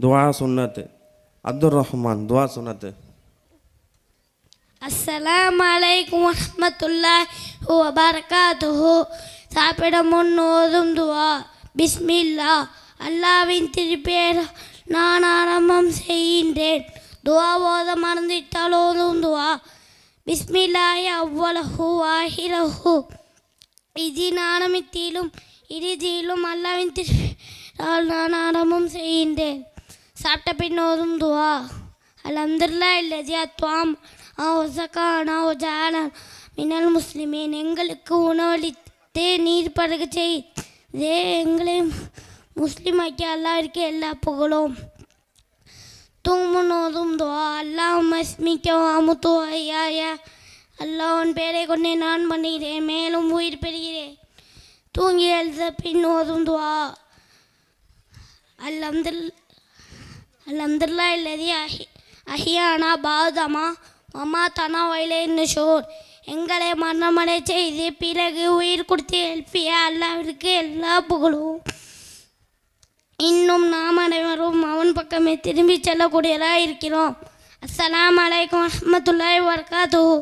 துவா சுன்னத்து. அப்துல் ரஹ்மான் துவா சுன்னத்து. அஸ்ஸலாமு அலைக்கும் வரஹ்மத்துல்லாஹி வபரகாத்துஹு. சாப்பிட முன் ஓதும் துவா. பிஸ்மில்லா. அல்லாவின் திருப்பேர் நான் ஆரம்பம் செய்கின்றேன். துவா ஓத மறந்துவிட்டால் ஓதும் துவா. பிஸ்மில்லாய் அவ்வளஹு வாஹிரஹு. இதின் நாணமித்திலும் இறுதியிலும் அல்லாவின் திருப்பேரால் நான் ஆரம்பம் செய்கின்றேன். சாப்பிட்ட பின் ஓதும் துவா. அலமதுல்லா இல்லதி அத்வாம். ஒசக்கானா ஜாலன் மினல் முஸ்லிமேன் எங்களுக்கு உணவளித்தே நீர் பருக செய்தே எங்களை முஸ்லிமாக்கி அல்லாவிற்கு எல்லா புகழும். தூங்குனோதும் துவா. அல்லாஹ் மஸ்மிக்க அமுத்து ஐயாய அல்லாஹ்வின் பேரை கொண்டே நான் பண்ணுகிறேன். மேலும் உயிர் பெறுகிறேன். தூங்கி எழுத பின் ஓதும் துவா. அல்ஹம்துல் அல்ஹம்துல்லா இல்லதி அஹி அஹியானா பாதமா மமா தனா வயலேன்னு ஷோர் எங்களை மரணமடை செய்து பிறகு உயிர் கொடுத்து எழுப்பிய அல்லாவிற்கு எல்லா புகழும் இன்னும் நாம் அனைவரும் அவன் பக்கமே திரும்பி செல்லக்கூடியதாக இருக்கிறோம் அஸ்லாம் வலைக்கம் வரமத்துல்லாய் வபரகாத்துஹு